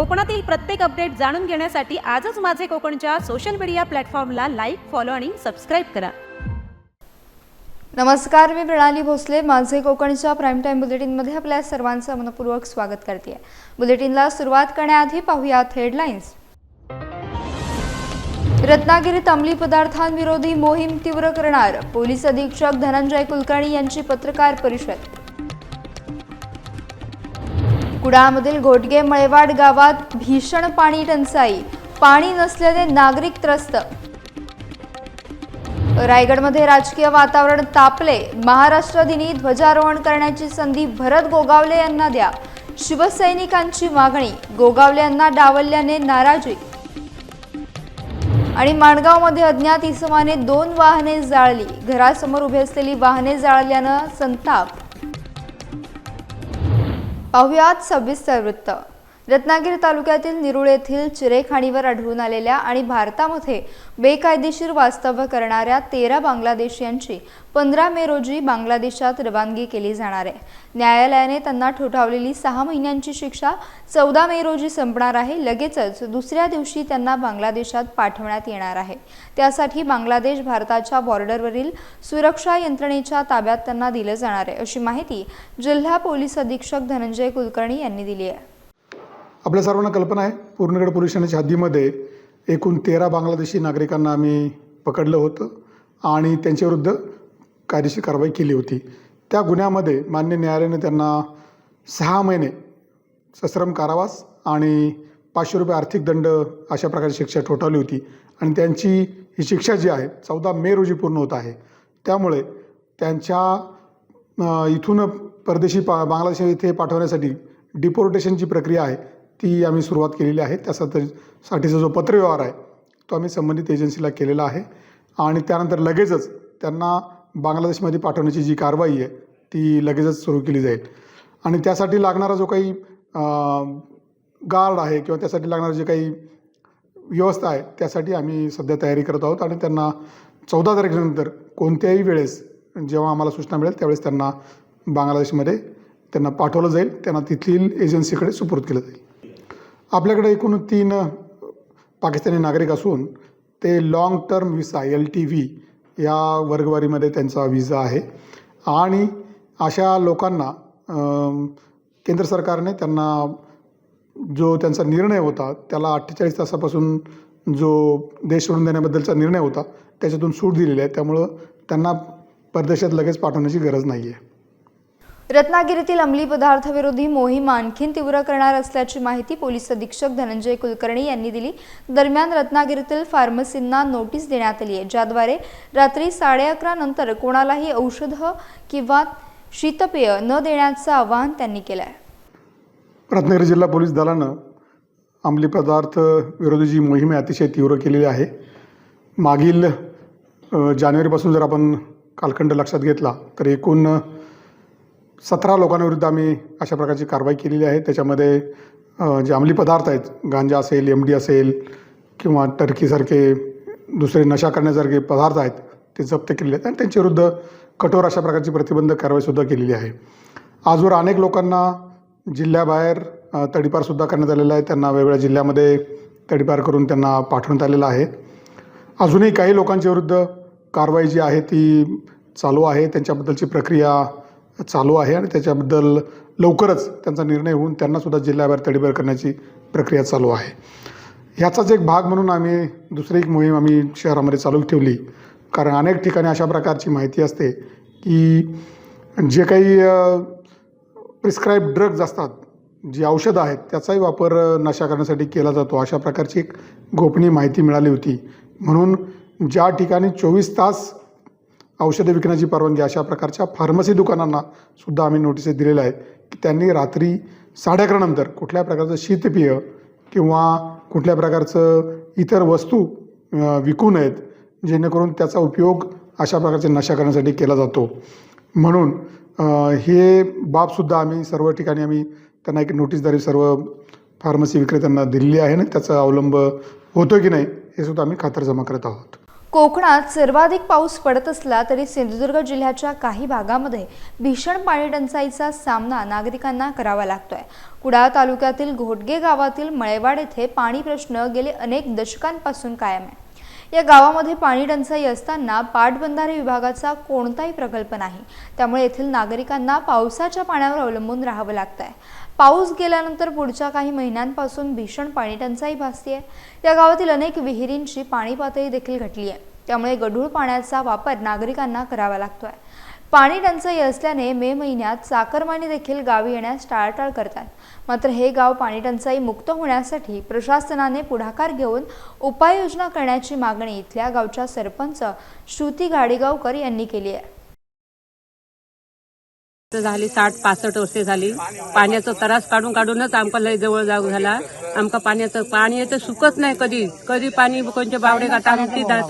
कोकणातील प्रत्येक अपडेट जाणून घेण्यासाठी आजच माझे कोकणच्या सोशल मीडिया प्लॅटफॉर्मला लाईक फॉलो आणि सबस्क्राईब करा. नमस्कार मी प्रणाली भोसले. माझे कोकणच्या प्राईम टाईम बुलेटिनमध्ये आपल्या सर्वांचं मनपूर्वक स्वागत करते बुलेटिनला सुरुवात करण्याआधी पाहूयात हेडलाईन्स रत्नागिरीत अंमली पदार्थांविरोधी मोहीम तीव्र करणार. पोलीस अधीक्षक धनंजय कुलकर्णी यांची पत्रकार परिषद. कुडाळमधील घोटगे मळेवाड गावात भीषण पाणी टंचाई. पाणी नसल्याने नागरिक त्रस्त. रायगडमध्ये राजकीय वातावरण तापले. महाराष्ट्र दिनी ध्वजारोहण करण्याची संधी भरत गोगावले यांना द्या. शिवसैनिकांची मागणी गोगावले यांना डावलल्याने नाराजी. आणि माणगावमध्ये अज्ञात इसमाने दोन वाहने जाळली. घरासमोर उभी असलेली वाहने जाळल्यानं संताप. ભવ્યાત સવિસ્તર વૃત્ત रत्नागिरी तालुक्यातील निरुळ येथील चिरेखाणीवर आढळून आलेल्या आणि भारतामध्ये बेकायदेशीर वास्तव्य करणाऱ्या तेरा बांगलादेशीयांची पंधरा मे रोजी बांगलादेशात रवानगी केली जाणार आहे. न्यायालयाने त्यांना ठोठावलेली सहा महिन्यांची शिक्षा चौदा मे रोजी संपणार आहे. लगेचच दुसऱ्या दिवशी त्यांना बांगलादेशात पाठवण्यात येणार आहे. त्यासाठी बांगलादेश भारताच्या बॉर्डरवरील सुरक्षा यंत्रणेच्या ताब्यात त्यांना दिलं जाणार आहे अशी माहिती जिल्हा पोलीस अधीक्षक धनंजय कुलकर्णी यांनी दिली आहे. आपल्या सर्वांना कल्पना आहे पूर्णगड पोलीस हद्दीमध्ये एकूण तेरा बांगलादेशी नागरिकांना आम्ही पकडलं होतं आणि त्यांच्याविरुद्ध कायदेशीर कारवाई केली होती. त्या गुन्ह्यामध्ये मान्य न्यायालयाने त्यांना सहा महिने सश्रम कारावास आणि पाचशे रुपये आर्थिक दंड अशा प्रकारची शिक्षा ठोठावली होती आणि त्यांची ही शिक्षा जी आहे चौदा मे रोजी पूर्ण होत आहे. त्यामुळे त्यांच्या इथून परदेशी पा बांगलादेश इथे पाठवण्यासाठी डिपोर्टेशनची प्रक्रिया आहे. ती आम्ही सुरुवात केलेली आहे. त्यासाठी साठीचा जो पत्रव्यवहार आहे तो आम्ही संबंधित एजन्सीला केलेला आहे. आणि त्यानंतर लगेचच त्यांना बांगलादेशमध्ये पाठवण्याची जी कारवाई आहे ती लगेचच सुरू केली जाईल. आणि त्यासाठी लागणारा जो काही गार्ड आहे किंवा त्यासाठी लागणारं जे काही व्यवस्था आहे त्यासाठी आम्ही सध्या तयारी करत आहोत. आणि त्यांना चौदा तारखेनंतर कोणत्याही वेळेस जेव्हा आम्हाला सूचना मिळेल त्यावेळेस त्यांना बांगलादेशमध्ये त्यांना पाठवलं जाईल. त्यांना तिथील एजन्सीकडे सुपूर्द केलं जाईल. आपल्याकडे एकूण तीन पाकिस्तानी नागरिक असून ते long term visa L T V या वर्गवारीमध्ये त्यांचा व्हिसा आहे. आणि अशा लोकांना केंद्र सरकारने त्यांना जो त्यांचा निर्णय होता त्याला अठ्ठेचाळीस तासापासून जो देश सोडून देण्याबद्दलचा निर्णय होता त्याच्यातून सूट दिलेली आहे. त्यामुळं त्यांना परदेशात लगेच पाठवण्याची गरज नाही आहे रत्नागिरीतील अंमली पदार्थविरोधी मोहीम आणखीन तीव्र करणार असल्याची माहिती पोलीस अधीक्षक धनंजय कुलकर्णी यांनी दिली. दरम्यान रत्नागिरीतील फार्मसींना नोटीस देण्यात आली आहे ज्याद्वारे रात्री साडे अकरा नंतर कोणालाही औषधं किंवा शीतपेय न देण्याचं आवाहन त्यांनी केलं आहे रत्नागिरी जिल्हा पोलीस दलानं अंमली पदार्थ विरोधी जी मोहीम आहे अतिशय तीव्र केलेली आहे. मागील जानेवारीपासून जर आपण कालखंड लक्षात घेतला तर एकूण सतरा लोकांविरुद्ध आम्ही अशा प्रकारची कारवाई केलेली आहे. त्याच्यामध्ये जे अंमली पदार्थ आहेत गांजा असेल एम डी असेल किंवा टर्कीसारखे दुसरे नशा करण्यासारखे पदार्थ आहेत ते जप्त केलेले आहेत. आणि त्यांच्याविरुद्ध कठोर अशा प्रकारची प्रतिबंधक कारवाईसुद्धा केलेली आहे. आजवर अनेक लोकांना जिल्ह्याबाहेर तडीपारसुद्धा करण्यात आलेला आहे. त्यांना वेगवेगळ्या जिल्ह्यामध्ये तडीपार करून त्यांना पाठवण्यात आलेलं आहे. अजूनही काही लोकांच्या विरुद्ध कारवाई जी आहे ती चालू आहे. त्यांच्याबद्दलची प्रक्रिया चालू आहे आणि त्याच्याबद्दल लवकरच त्यांचा निर्णय होऊन त्यांनासुद्धा जिल्ह्याबाहेर तडीपार करण्याची प्रक्रिया चालू आहे. ह्याचाच एक भाग म्हणून आम्ही दुसरी एक मोहीम आम्ही शहरामध्ये चालू ठेवली. कारण अनेक ठिकाणी अशा प्रकारची माहिती असते की जे काही प्रिस्क्राईब ड्रग्ज असतात जी औषधं आहेत त्याचाही वापर नशा करण्यासाठी केला जातो. अशा प्रकारची एक गोपनीय माहिती मिळाली होती. म्हणून ज्या ठिकाणी चोवीस तास औषधे विकण्याची परवानगी अशा प्रकारच्या फार्मसी दुकानांना सुद्धा आम्ही नोटिसेस दिलेल्या आहेत की त्यांनी रात्री साडे अकरानंतर कुठल्या प्रकारचं शीतपेय किंवा कुठल्या प्रकारचं इतर वस्तू विकू नयेत जेणेकरून त्याचा उपयोग अशा प्रकारचे नशा करण्यासाठी केला जातो. म्हणून हे बाबसुद्धा आम्ही सर्व ठिकाणी आम्ही त्यांना एक नोटीसद्वारे सर्व फार्मसी विक्रेत्यांना दिलेली आहे ना त्याचा अवलंब होतो की नाही हे सुद्धा आम्ही खातरजमा करत आहोत. कोकणात सर्वाधिक पाऊस पडत असला तरी सिंधुदुर्ग जिल्ह्याच्या काही भागामध्ये भीषण पाणी टंचाईचा सामना नागरिकांना करावा लागतोय. कुडाळ तालुक्यातील घोटगे गावातील मळेवाड येथे पाणी प्रश्न गेले अनेक दशकांपासून कायम आहे. या गावामध्ये पाणी टंचाई असताना पाटबंधारे विभागाचा कोणताही प्रकल्प नाही. त्यामुळे येथील नागरिकांना पावसाच्या पाण्यावर अवलंबून राहावं लागत आहे पाऊस गेल्यानंतर पुढच्या काही महिन्यांपासून भीषण पाणी टंचाई भासते या गावातील अनेक विहिरींची पाणी पातळी देखील घटली आहे त्यामुळे गढूळ पाण्याचा वापर नागरिकांना करावा लागतोय. पाणी टंचाई असल्याने मे महिन्यात चाकरमानी देखील गावी येण्यास टाळाटाळ करतात. मात्र हे गाव पाणी टंचाई मुक्त होण्यासाठी प्रशासनाने पुढाकार घेऊन उपाययोजना करण्याची मागणी इथल्या गावच्या सरपंच श्रुती गाडेगावकर यांनी केली आहे झाली साठ पासष्ट वर्षे झाली. पाण्याचा त्रास काढून काढूनच आमका लय जवळ जाऊ झाला. आमका पाण्याचं पाणी येतं सुकत नाही कधी. कधी पाणी कोणते बावडे गाठा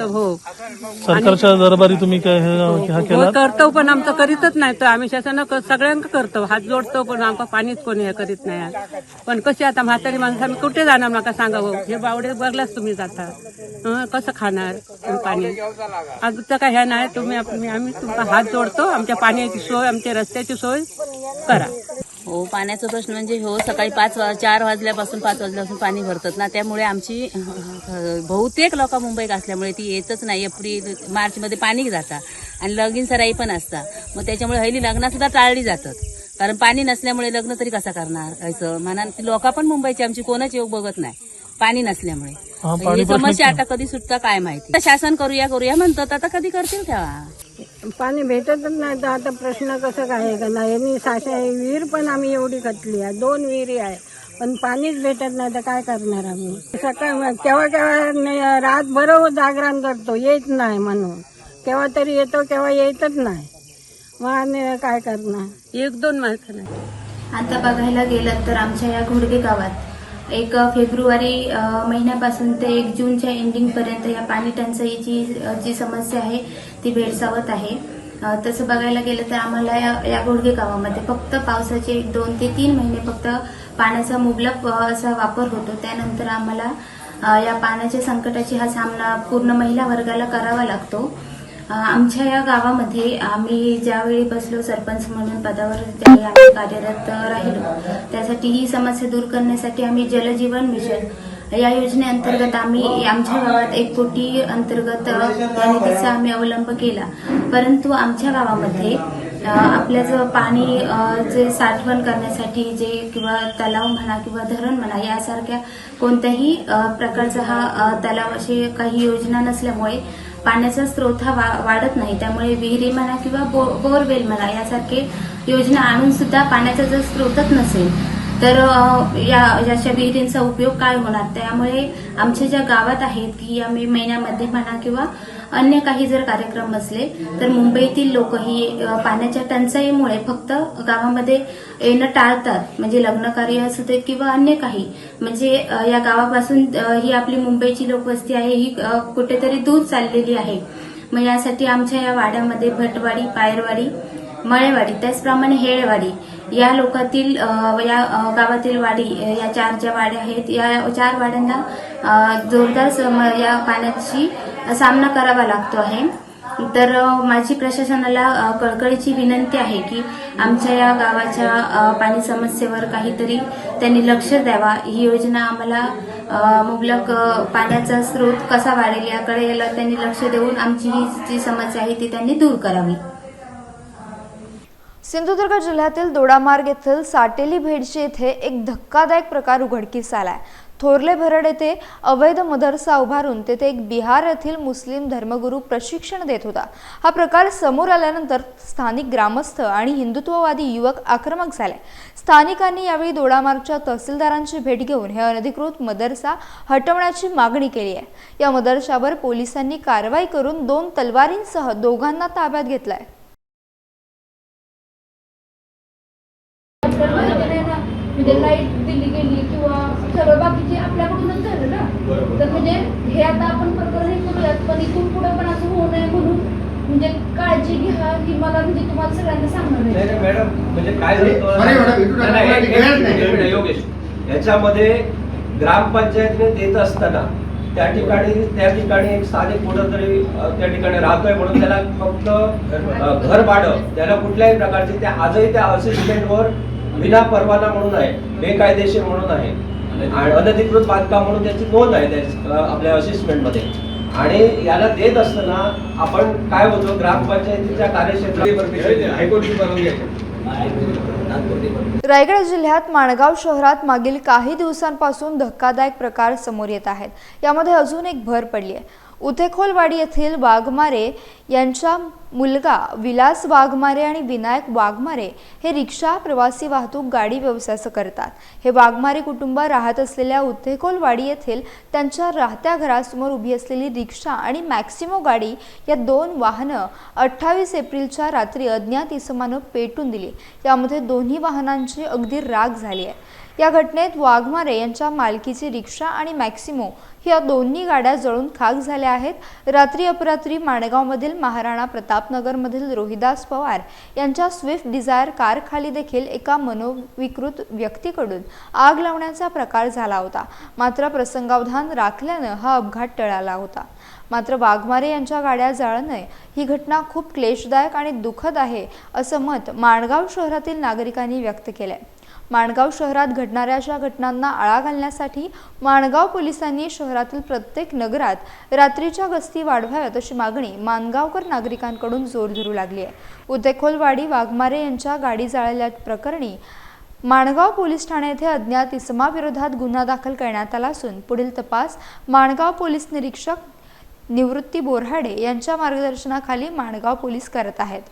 हो. सरकारच्या दरबारी तुम्ही काय हे- हा हो केला? करतो पण आमचं करीतच नाही. तर आम्ही शासन सगळ्यांना करतो. हात जोडतो पण आमका पाणीच कोणी हे करीत नाही. पण कशी आता म्हातारी माणसं आम्ही कुठे जाणार नका सांगा हो हे बावडे बघलाच तुम्ही जाता. हं, कसं खाणार? तुम्ही पाणी. आमचं काय ह्या नाही. तुम्ही आम्ही तुमचा हात जोडतो. आमच्या पाण्याची सोय आमच्या रस्त्याची सोय करा. हो पाण्याचा प्रश्न म्हणजे हो सकाळी पाच वा चार वाजल्यापासून पाच वाजल्यापासून पाणी भरतात ना त्यामुळे आमची बहुतेक लोक मुंबईत असल्यामुळे ती येतच नाही. एप्रिल मार्चमध्ये पाणी जातात आणि लगीन सराई पण असतात. मग त्याच्यामुळे हल्ली लग्न सुद्धा टाळली जातात. कारण पाणी नसल्यामुळे लग्न तरी कसं करणार? असं म्हणा ती लोक पण मुंबईची आमची कोणच योग बघत नाही. पाणी नसल्यामुळे. हा, समस्या आता कधी सुटता काय माहिती? शासन करूया करूया म्हणतात आता कधी करतील तेव्हा? पाणी भेटतच नाही. तर आता प्रश्न कसं काय आहे का नाही? यांनी साशा विहीर पण आम्ही एवढी कटली आहे. दोन विहिरी आहे. पण पाणीच भेटत नाही. तर काय करणार आम्ही? सकाळ केव्हा केव्हा नाही, रातभर जागरण करतो. येत नाही म्हणून. केव्हा तरी येतो केव्हा येतच नाही. मग आम्ही काय करणार? एक दोन माणसं आता बघायला गेलं तर आमच्या या घोडगे गावात एक फेब्रुवारी महिन्यापासून ते एक जूनच्या एंडिंगपर्यंत या पाणी टंचाईची जी समस्या आहे ती भेडसावत आहे. तसं बघायला गेलं तर आम्हाला या या गुडगे गावामध्ये फक्त पावसाचे दोन ते तीन महिने फक्त पाण्याचा मुबलक असा वापर होतो. त्यानंतर आम्हाला या पाण्याच्या संकटाची हा सामना पूर्ण महिला वर्गाला करावा लागतो. आमच्या या गावामध्ये आम्ही ज्यावेळी बसलो सरपंच म्हणून पदावर त्यावेळी आम्ही कार्यरत राहिलो. त्यासाठी ही समस्या दूर करण्यासाठी आम्ही जलजीवन मिशन या योजनेअंतर्गत आम्ही आमच्या गावात एक कोटी अंतर्गत या निधीचा आम्ही अवलंब केला. परंतु आमच्या गावामध्ये आपल्या जो पाणी जे साठवण करण्यासाठी जे किंवा तलाव म्हणा किंवा धरण म्हणा यासारख्या कोणत्याही प्रकारचा हा तलाव अशी काही योजना नसल्यामुळे पाण्याचा स्रोत हा वाढत नाही. त्यामुळे विहिरी म्हणा किंवा बो बोरवेल म्हणा यासारखे योजना आणून सुद्धा पाण्याचा जर स्रोतच नसेल तर या अशा विहिरींचा उपयोग काय होणार? त्यामुळे आमच्या ज्या गावात आहेत की या मे महिन्यामध्ये म्हणा किंवा अन्य काही जर कार्यक्रम असले तर मुंबईतील लोक ही पाण्याच्या टंचाईमुळे फक्त गावामध्ये येणं टाळतात. म्हणजे लग्न कार्य असू दे किंवा अन्य काही. म्हणजे या गावापासून ही आपली मुंबईची लोकवस्ती आहे ही कुठेतरी दूर चाललेली आहे. मग यासाठी आमच्या या वाड्यामध्ये भटवाडी पायरवाडी मळेवाडी त्याचप्रमाणे हेळवाडी या लोकातील या गावातील वाडी या चार ज्या वाड्या आहेत या चार वाड्यांना जोरदार सम- या पाण्याची सामना करावा लागतो आहे. तर माझी प्रशासनाला कळकळीची विनंती आहे की आमच्या या गावाच्या पाणी समस्येवर काहीतरी त्यांनी लक्ष द्यावा. ही योजना आम्हाला मुबलक पाण्याचा स्रोत कसा वाढेल याकडे याला त्यांनी लक्ष देऊन आमची ही जी समस्या आहे ती त्यांनी दूर करावी. सिंधुदुर्ग जिल्ह्यातील दोडामार्ग येथील साटेली भेडशी येथे एक धक्कादायक प्रकार उघडकीस आलाय. थोरले भरड येथे अवैध मदरसा उभारून तेथे एक बिहार येथील मुस्लिम धर्मगुरू प्रशिक्षण देत होता. हा प्रकार समोर आल्यानंतर स्थानिक ग्रामस्थ आणि हिंदुत्ववादी युवक आक्रमक झाले. स्थानिकांनी यावेळी दोडामार्गच्या तहसीलदारांची भेट घेऊन हे अनधिकृत मदरसा हटवण्याची मागणी केली आहे. या मदरशावर पोलिसांनी कारवाई करून दोन तलवारींसह दोघांना ताब्यात घेतलाय. म्हणजे लाइट दिली गेली किंवा सगळं बाकीचे आपल्याकडूनच झालं ना. तर म्हणजे हे आता आपण प्रकरण हे करूयात पण इथून पुढे पण असं होऊ नये म्हणून म्हणजे काळजी घ्या की मला म्हणजे तुम्हाला सगळ्यांना सांगणार नाही आहे. नाही, मॅडम म्हणजे काय होतं? योगेश. याच्यामध्ये ग्रामपंचायतीने देत असताना त्या ठिकाणी त्या ठिकाणी एक स्थानिक कुठंतरी त्या ठिकाणी राहतोय म्हणून त्याला फक्त घर भाडं त्याला कुठल्याही प्रकारचे त्या आजही त्या असिस्टंटवर विना परवाना म्हणून आहे बेकायदेशीर म्हणून आहे. आणि अनधिकृत बांधकाम म्हणून त्याची नोंद आहे आपल्या असिस्टमेंटमध्ये आणि याला देत असताना आपण काय होतो ग्रामपंचायतीच्या कार्यक्षेत्रात आहे. रायगड जिल्ह्यात माणगाव शहरात मागील काही दिवसांपासून धक्कादायक प्रकार समोर येत आहेत. यामध्ये अजून एक भर पडली आहे. उथेखोलवाडी येथील वाघमारे यांच्या मुलगा विलास वाघमारे आणि विनायक वाघमारे हे रिक्षा प्रवासी वाहतूक गाडी व्यवसायाचं करतात. हे वाघमारे कुटुंब राहत असलेल्या उथेखोलवाडी येथील त्यांच्या राहत्या घरासमोर उभी असलेली रिक्षा आणि मॅक्सिमो गाडी या दोन वाहनं अठ्ठावीस एप्रिलच्या रात्री अज्ञात इसमानं पेटून दिली. यामध्ये दोन्ही वाहनांची अगदी राग झाली आहे. या घटनेत वाघमारे यांच्या मालकीची रिक्षा आणि मॅक्सिमो या दोन्ही गाड्या जळून खाक झाल्या आहेत. रात्री अपरात्री माणगावमधील महाराणा प्रतापनगरमधील रोहिदास पवार यांच्या स्विफ्ट डिझायर कारखाली देखील एका मनोविकृत व्यक्तीकडून आग लावण्याचा प्रकार झाला होता. मात्र प्रसंगावधान राखल्यानं हा अपघात टळाला होता. मात्र वाघमारे यांच्या गाड्या जाळणं ही घटना खूप क्लेशदायक आणि दुःखद आहे असं मत माणगाव शहरातील नागरिकांनी व्यक्त केलंय. माणगाव शहरात घडणाऱ्या अशा घटनांना आळा घालण्यासाठी माणगाव पोलिसांनी शहरातील प्रत्येक नगरात रात्रीच्या गस्ती वाढवाव्यात अशी मागणी माणगावकर नागरिकांकडून जोर धरू लागली आहे. उदेखोलवाडी वाघमारे यांच्या गाडी जाळल्या प्रकरणी माणगाव पोलीस ठाणे येथे अज्ञात इसमाविरोधात गुन्हा दाखल करण्यात आला असून पुढील तपास माणगाव पोलीस निरीक्षक निवृत्ती बोरहाडे यांच्या मार्गदर्शनाखाली माणगाव पोलीस करत आहेत.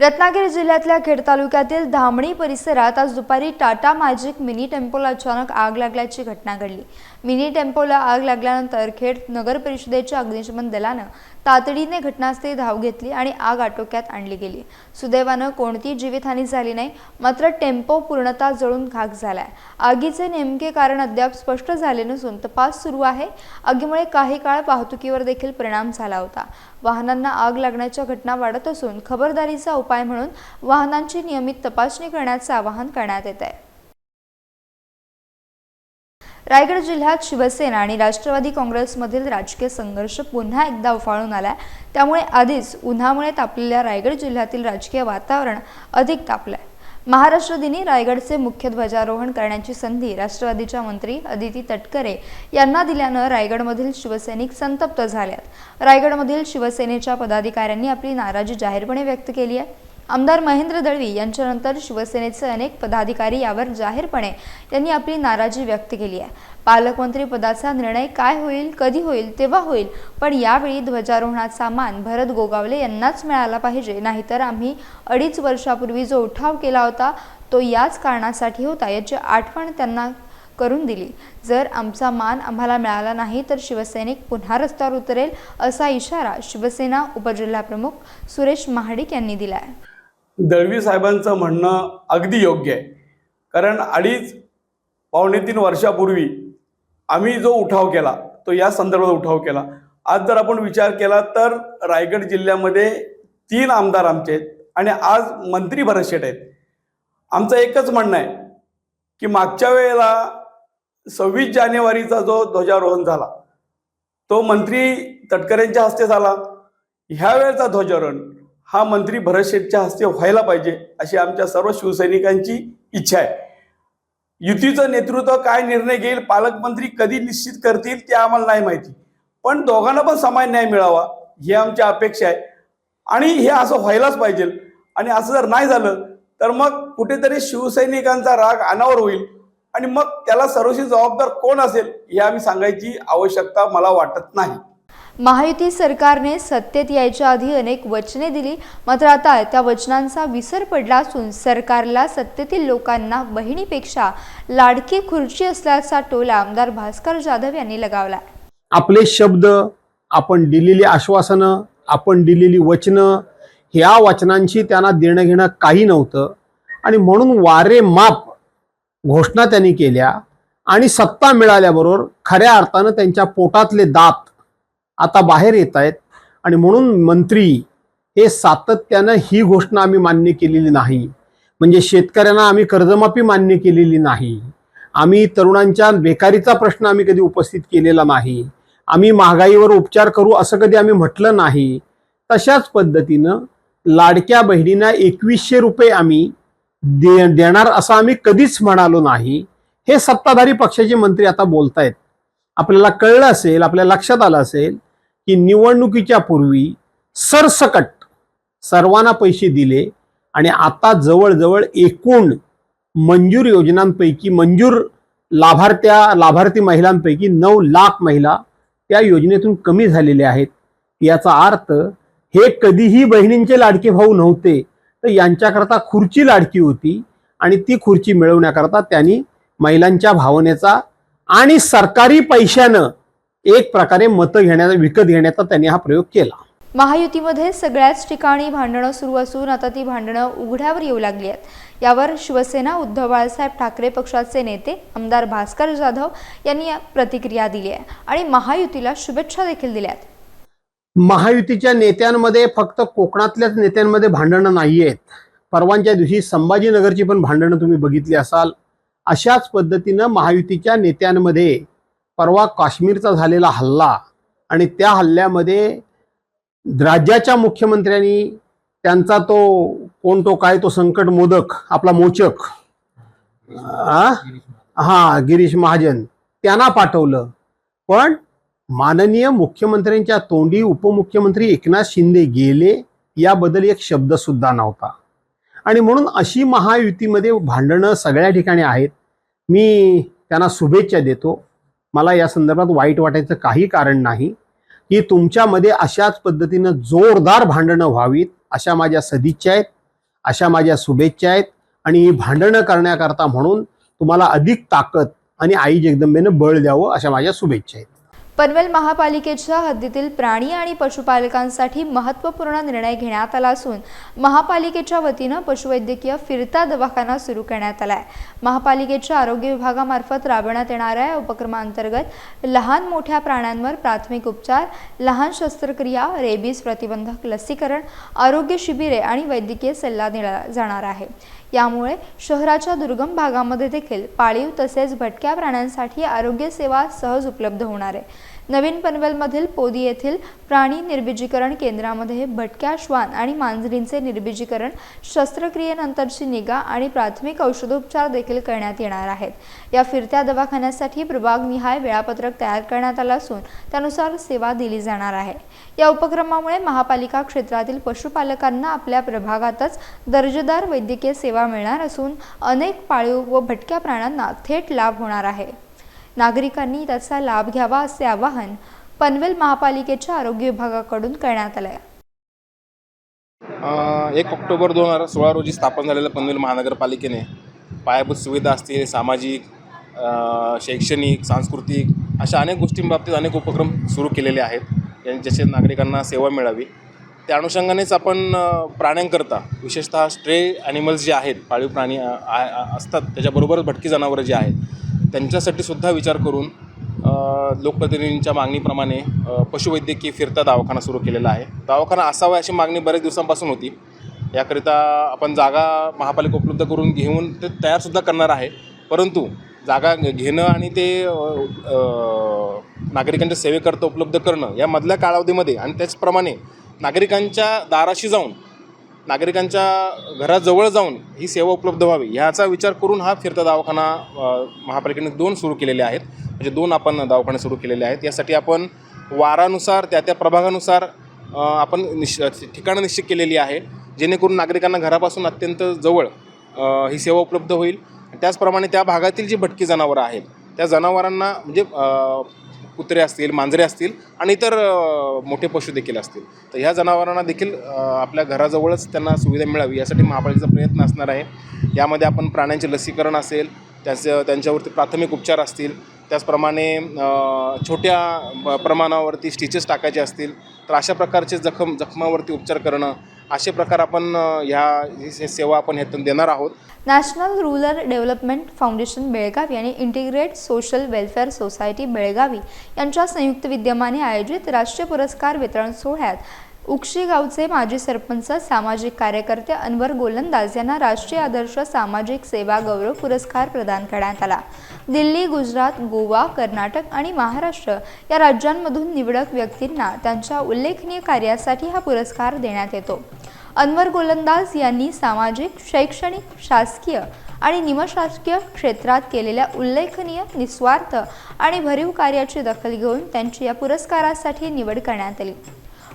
रत्नागिरी जिल्ह्यातल्या खेड तालुक्यातील धामणी परिसरात आज दुपारी टाटा मॅजिक मिनी टेम्पोला अचानक आग लागल्याची घटना घडली. मिनी टेम्पोला आग लागल्यानंतर खेड नगर परिषदेच्या अग्निशमन दलानं तातडीने घटनास्थळी धाव घेतली आणि आग आटोक्यात आणली गेली. सुदैवानं कोणतीही जीवितहानी झाली नाही मात्र टेम्पो पूर्णतः जळून खाक झालाय. आगीचे नेमके कारण अद्याप स्पष्ट झाले नसून तपास सुरू आहे. आगीमुळे काही काळ वाहतुकीवर देखील परिणाम झाला होता. वाहनांना आग लागण्याच्या घटना वाढत असून खबरदारीचा उपाय म्हणून वाहनांची नियमित तपासणी करण्याचं आवाहन करण्यात येत आहे रायगड जिल्ह्यात शिवसेना आणि राष्ट्रवादी काँग्रेसमधील राजकीय संघर्ष पुन्हा एकदा उफाळून आला आहे त्यामुळे आधीच उन्हामुळे तापलेल्या रायगड जिल्ह्यातील राजकीय वातावरण अधिक तापलंय. महाराष्ट्र दिनी रायगडचे मुख्य ध्वजारोहण करण्याची संधी राष्ट्रवादीच्या मंत्री अदिती तटकरे यांना दिल्यानं रायगडमधील शिवसैनिक संतप्त झाल्यात रायगडमधील शिवसेनेच्या पदाधिकाऱ्यांनी आपली नाराजी जाहीरपणे व्यक्त केली आहे. आमदार महेंद्र दळवी यांच्यानंतर शिवसेनेचे अनेक पदाधिकारी यावर जाहीरपणे त्यांनी आपली नाराजी व्यक्त केली आहे. पालकमंत्री पदाचा निर्णय काय होईल कधी होईल तेव्हा होईल पण यावेळी ध्वजारोहणाचा मान भरत गोगावले यांनाच मिळाला पाहिजे. नाहीतर आम्ही अडीच वर्षापूर्वी जो उठाव केला होता तो याच कारणासाठी होता याची आठवण त्यांना करून दिली. जर आमचा मान आम्हाला मिळाला नाही तर शिवसैनिक पुन्हा रस्त्यावर उतरेल असा इशारा शिवसेना उपजिल्हाप्रमुख सुरेश महाडिक यांनी दिला आहे दळवी साहेबांचं म्हणणं अगदी योग्य आहे. कारण अडीच पावणे तीन वर्षापूर्वी आम्ही जो उठाव केला तो या संदर्भात उठाव केला. आज जर आपण विचार केला तर रायगड जिल्ह्यामध्ये तीन आमदार आमचे आहेत आणि आज मंत्री भरशेट आहेत. आमचं एकच म्हणणं आहे की मागच्या वेळेला सव्वीस जानेवारीचा जो ध्वजारोहण झाला तो मंत्री तटकरेंच्या हस्ते झाला. ह्या वेळेचा ध्वजारोहण हा मंत्री भरत शेठच्या हस्ते व्हायला पाहिजे अशी आमच्या सर्व शिवसैनिकांची इच्छा आहे. युतीचं नेतृत्व काय निर्णय घेईल पालकमंत्री कधी निश्चित करतील ते आम्हाला नाही माहिती. पण दोघांना पण समान न्याय मिळावा ही आमची अपेक्षा आहे. आणि हे असं व्हायलाच पाहिजे. आणि असं जर नाही झालं तर मग कुठेतरी शिवसैनिकांचा राग अनावर होईल. आणि मग त्याला सर्वशी जबाबदार कोण असेल हे आम्ही सांगायची आवश्यकता मला वाटत नाही. महायुती सरकारने सत्तेत यायच्या आधी अनेक वचने दिली. मात्र आता त्या वचनांचा विसर पडला असून सरकारला सत्तेतील लोकांना बहिणीपेक्षा लाडकी खुर्ची असल्याचा टोला आमदार भास्कर जाधव यांनी लगावला. आपले शब्द आपण दिलेली आश्वासनं आपण दिलेली वचनं ह्या वचनांशी त्यांना देणं घेणं काही नव्हतं. आणि म्हणून वारे माप घोषणा त्यांनी केल्या आणि सत्ता मिळाल्याबरोबर खऱ्या अर्थानं त्यांच्या पोटातले दात आता बाहेर येत आहेत. आणि म्हणून मंत्री हे सातत्यानं ही घोषणा आम्ही मान्य केलेली नाही. म्हणजे शेतकऱ्यांना आम्ही कर्जमाफी मान्य केलेली नाही. आम्ही तरुणांच्या बेकारीचा प्रश्न आम्ही कधी उपस्थित केलेला नाही. आम्ही महागाईवर उपचार करू असं कधी आम्ही म्हटलं नाही. तशाच पद्धतीनं लाडक्या बहिणींना एकवीसशे रुपये आम्ही दे देणार असं आम्ही कधीच म्हणालो नाही. हे सत्ताधारी पक्षाचे मंत्री आता बोलतायत. आपल्याला कळलं असेल आपल्या लक्षात आलं असेल की निवडणुकीच्या पूर्वी सरसकट सर्वांना पैसे दिले आणि आता जवळजवळ एकूण मंजूर योजनांपैकी मंजूर लाभार्थ्या लाभार्थी महिलांपैकी नऊ लाख महिला त्या योजनेतून कमी झालेल्या आहेत. याचा अर्थ हे कधीही बहिणींचे लाडके भाऊ नव्हते तर यांच्याकरता खुर्ची लाडकी होती आणि ती खुर्ची मिळवण्याकरता त्यांनी महिलांच्या भावनेचा आणि सरकारी पैशानं एक प्रकारे मतं घेण्याचा विकत घेण्याचा त्यांनी हा प्रयोग केला. महायुतीमध्ये सगळ्याच ठिकाणी भांडणं सुरू असून आता ती भांडणं उघड्यावर येऊ लागली आहेत. यावर शिवसेना उद्धव बाळासाहेब ठाकरे पक्षाचे नेते आमदार भास्कर जाधव यांनी प्रतिक्रिया दिली आहे आणि महायुतीला शुभेच्छा देखील दिल्या आहेत. महायुतीच्या नेत्यांमध्ये फक्त कोकणातल्याच नेत्यांमध्ये भांडणं नाही आहेत परवांच्या दिवशी संभाजीनगरची पण भांडणं तुम्ही बघितली असाल. अशाच पद्धतीनं महायुतीच्या नेत्यांमध्ये परवा काश्मीरचा झालेला हल्ला आणि त्या हल्ल्यामध्ये राज्याच्या मुख्यमंत्र्यांनी त्यांचा तो कोण तो काय तो संकट मोदक आपला मोचक हा गिरीश महाजन त्यांना पाठवलं. पण माननीय मुख्यमंत्र्यांच्या तोंडी उपमुख्यमंत्री एकनाथ शिंदे गेले याबद्दल एक शब्द सुद्धा नव्हता. आणि म्हणून अशी महायुतीमध्ये भांडणं सगळ्या ठिकाणी आहेत. मी त्यांना शुभेच्छा देतो. मला या संदर्भात वाईट वाटायचं काही कारण नाही की तुमच्यामध्ये अशाच पद्धतीनं जोरदार भांडणं व्हावीत अशा माझ्या सदिच्छा आहेत अशा माझ्या शुभेच्छा आहेत आणि ही भांडणं करण्याकरता म्हणून तुम्हाला अधिक ताकद आणि आई जगदंबेनं बळ द्यावं अशा माझ्या शुभेच्छा आहेत. पनवेल महापालिकेच्या हद्दीतील प्राणी आणि पशुपालकांसाठी महत्त्वपूर्ण निर्णय घेण्यात आला असून महापालिकेच्या वतीनं पशुवैद्यकीय फिरता दवाखाना सुरू करण्यात आला आहे महापालिकेच्या आरोग्य विभागामार्फत राबवण्यात येणाऱ्या या उपक्रमांतर्गत लहान मोठ्या प्राण्यांवर प्राथमिक उपचार लहान शस्त्रक्रिया रेबीज प्रतिबंधक लसीकरण आरोग्य शिबिरे आणि वैद्यकीय सल्ला दिला जाणार आहे. यामुळे शहराच्या दुर्गम भागामध्ये देखील पाळीव तसेच भटक्या प्राण्यांसाठी आरोग्यसेवा सहज उपलब्ध होणार आहे. नवीन पनवेलमधील पोदी येथील प्राणी निर्बीजीकरण केंद्रामध्ये भटक्या श्वान आणि मांजरींचे निर्बीजीकरण शस्त्रक्रियेनंतरची निगा आणि प्राथमिक औषधोपचार देखील करण्यात येणार आहेत. या फिरत्या दवाखान्यासाठी प्रभागनिहाय वेळापत्रक तयार करण्यात आलं असून त्यानुसार सेवा दिली जाणार आहे. या उपक्रमामुळे महापालिका क्षेत्रातील पशुपालकांना आपल्या प्रभागातच दर्जेदार वैद्यकीय सेवा मिळणार असून अनेक पाळीव व भटक्या प्राण्यांना थेट लाभ होणार आहे. नागरिकांनी त्याचा लाभ घ्यावा असे आवाहन पनवेल महापालिकेच्या आरोग्य विभागाकडून करण्यात आलं आहे एक ऑक्टोबर दोन हजार सोळा रोजी स्थापन झालेल्या पनवेल महानगरपालिकेने पायाभूत सुविधा असतील सामाजिक शैक्षणिक सांस्कृतिक अशा अनेक गोष्टींबाबतीत अनेक उपक्रम सुरू केलेले आहेत. ज्याचे नागरिकांना सेवा मिळावी. त्या अनुषंगानेच आपण प्राण्यांकरता विशेषतः स्ट्रे ॲनिमल्स जे आहेत पाळीव प्राणी आ- असतात त्याच्याबरोबरच भटकी जनावरं जी आहेत त्यांच्यासाठी सुद्धा विचार करून लोकप्रतिनिधींच्या मागणीप्रमाणे पशुवैद्यकीय फिरता दवाखाना सुरू केलेला आहे. दवाखाना असावा अशी मागणी बऱ्याच दिवसांपासून होती. याकरिता आपण जागा महापालिका उपलब्ध करून घेऊन ते तयारसुद्धा करणार आहे. परंतु जागा घेणं आणि ते नागरिकांच्या सेवेकरता उपलब्ध करणं या मधल्या कालावधीमध्ये आणि त्याचप्रमाणे नागरिकांच्या दाराशी जाऊन नागरिकांच्या घराजवळ जाऊन ही सेवा उपलब्ध व्हावी ह्याचा विचार करून हा फिरता दवाखाना महापालिकेने दोन सुरू केलेले आहेत. म्हणजे दोन आपण दवाखाने सुरू केलेले आहेत. यासाठी आपण वारानुसार त्या त्या प्रभागानुसार आपण निश ठिकाणं निश्चित केलेली आहे जेणेकरून नागरिकांना घरापासून अत्यंत जवळ ही सेवा उपलब्ध होईल. त्याचप्रमाणे त्या भागातील जी भटकी जनावरं आहेत त्या जनावरांना म्हणजे कुत्रे असतील मांजरे असतील आणि इतर मोठे पशु देखील असतील. तर ह्या जनावरांना देखील आपल्या घराजवळच त्यांना सुविधा मिळावी यासाठी महापालिकेचा प्रयत्न असणार आहे. यामध्ये आपण प्राण्यांचे लसीकरण असेल त्याचं त्यांच्यावरती प्राथमिक उपचार असतील त्याचप्रमाणे छोट्या प्रमाणावरती स्टिचेस टाकायचे असतील तर अशा प्रकारचे जखम जखमावरती उपचार करणं असे प्रकार आपण ह्या ही सेवा आपण ह्यातून देणार आहोत. National rural development foundation Belagavi आणि integrate social welfare society Belagavi यांच्या संयुक्त विद्यमाने आयोजित राष्ट्रीय पुरस्कार वितरण सोहळ्यात उक्षी गावचे माजी सरपंच सामाजिक कार्यकर्ते अनवर गोलंदाज यांना राष्ट्रीय आदर्श सामाजिक सेवा गौरव पुरस्कार प्रदान करण्यात आला. दिल्ली गुजरात गोवा कर्नाटक आणि महाराष्ट्र या राज्यांमधून निवडक व्यक्तींना त्यांच्या उल्लेखनीय कार्यासाठी हा पुरस्कार देण्यात येतो. अनवर गोलंदाज यांनी सामाजिक शैक्षणिक शासकीय आणि निमशासकीय क्षेत्रात केलेल्या उल्लेखनीय निस्वार्थ आणि भरीव कार्याची दखल घेऊन त्यांची या पुरस्कारासाठी निवड करण्यात आली.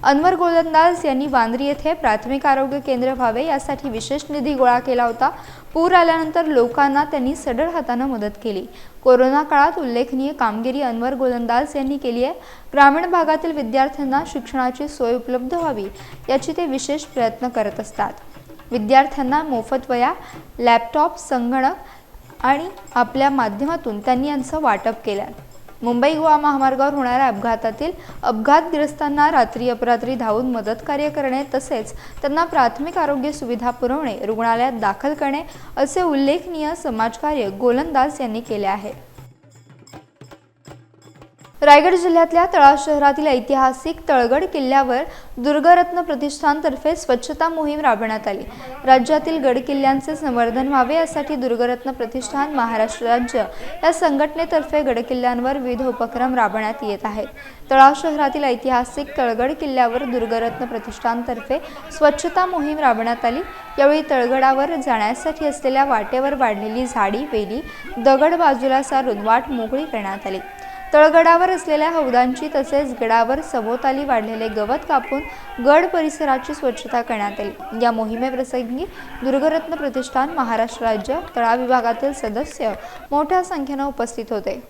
अनवर गोलंदाज यांनी वांद्री येथे प्राथमिक आरोग्य केंद्र व्हावे यासाठी विशेष निधी गोळा केला होता. पूर आल्यानंतर लोकांना त्यांनी सडळ हातानं मदत केली. कोरोना काळात उल्लेखनीय कामगिरी अनवर गोलंदाज यांनी केली आहे. ग्रामीण भागातील विद्यार्थ्यांना शिक्षणाची सोय उपलब्ध व्हावी याची ते विशेष प्रयत्न करत असतात. विद्यार्थ्यांना मोफत वया लॅपटॉप संगणक आणि आपल्या माध्यमातून त्यांनी यांचं वाटप केलं. मुंबई गोवा महामार्गावर होणाऱ्या अपघातातील अपघातग्रस्तांना रात्री अपरात्री धावून मदत कार्य करणे तसेच त्यांना प्राथमिक आरोग्य सुविधा पुरवणे रुग्णालयात दाखल करणे असे उल्लेखनीय समाजकार्य गोलंदाज यांनी केले आहे. रायगड जिल्ह्यातल्या तळा शहरातील ऐतिहासिक तळगड किल्ल्यावर दुर्गरत्न प्रतिष्ठानतर्फे स्वच्छता मोहीम राबवण्यात आली. राज्यातील गड किल्ल्यांचे संवर्धन व्हावे यासाठी दुर्गरत्न प्रतिष्ठान महाराष्ट्र राज्य या संघटनेतर्फे गडकिल्ल्यांवर विविध उपक्रम राबवण्यात येत आहेत. तळा शहरातील ऐतिहासिक तळगड किल्ल्यावर दुर्गरत्न प्रतिष्ठानतर्फे स्वच्छता मोहीम राबवण्यात आली. यावेळी तळगडावर जाण्यासाठी असलेल्या वाटेवर वाढलेली झाडी वेली दगड बाजूला सारून वाट मोकळी करण्यात आली. तळगडावर असलेल्या हौदांची तसेच गडावर सभोवताली वाढलेले गवत कापून गड परिसराची स्वच्छता करण्यात आली या मोहिमेप्रसंगी दुर्गरत्न प्रतिष्ठान महाराष्ट्र राज्य तळा विभागातील सदस्य मोठ्या संख्येनं उपस्थित होते.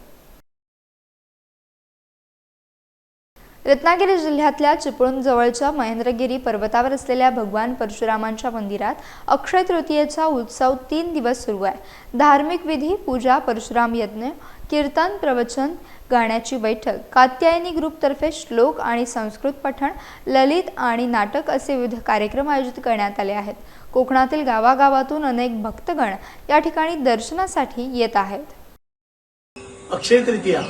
रत्नागिरी जिल्ह्यातल्या चिपळूण जवळच्या महेंद्रगिरी पर्वतावर असलेल्या भगवान परशुरामांच्या मंदिरात अक्षय तृतीयेचा उत्सव तीन दिवस सुरू आहे. धार्मिक विधी पूजा परशुराम यज्ञ कीर्तन प्रवचन गाण्याची बैठक. कात्यायनी ग्रुपतर्फे श्लोक आणि संस्कृत पठण ललित आणि नाटक असे विविध कार्यक्रम आयोजित करण्यात आले आहेत. कोकणातील गावागावातून अनेक भक्तगण या ठिकाणी दर्शनासाठी येत आहेत. अक्षय तृतीया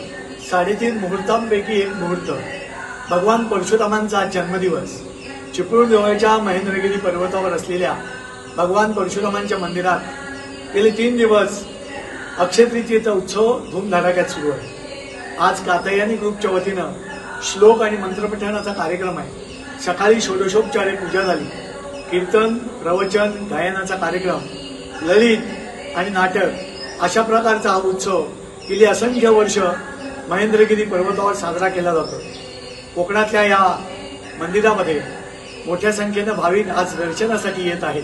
साडेतीन मुहूर्तांपैकी एक मुहूर्त. भगवान परशुरामांचा जन्मदिवस. चिपळूण जवळच्या महेंद्रगिरी पर्वतावर असलेल्या भगवान परशुरामांच्या मंदिरात गेले तीन दिवस अक्षय तृतीयेचा उत्सव धूमधडाक्यात सुरू आहे. आज कातयानी ग्रुपच्या वतीनं श्लोक आणि मंत्रपठणाचा कार्यक्रम आहे. सकाळी षोडशोपचारे पूजा झाली. कीर्तन प्रवचन गायनाचा कार्यक्रम ललित आणि नाटक अशा प्रकारचा हा उत्सव गेली असंख्य वर्ष महेंद्रगिरी पर्वतावर साजरा केला जातो. कोकणातल्या या मंदिरामध्ये मोठ्या संख्येनं भाविक आज दर्शनासाठी येत आहेत.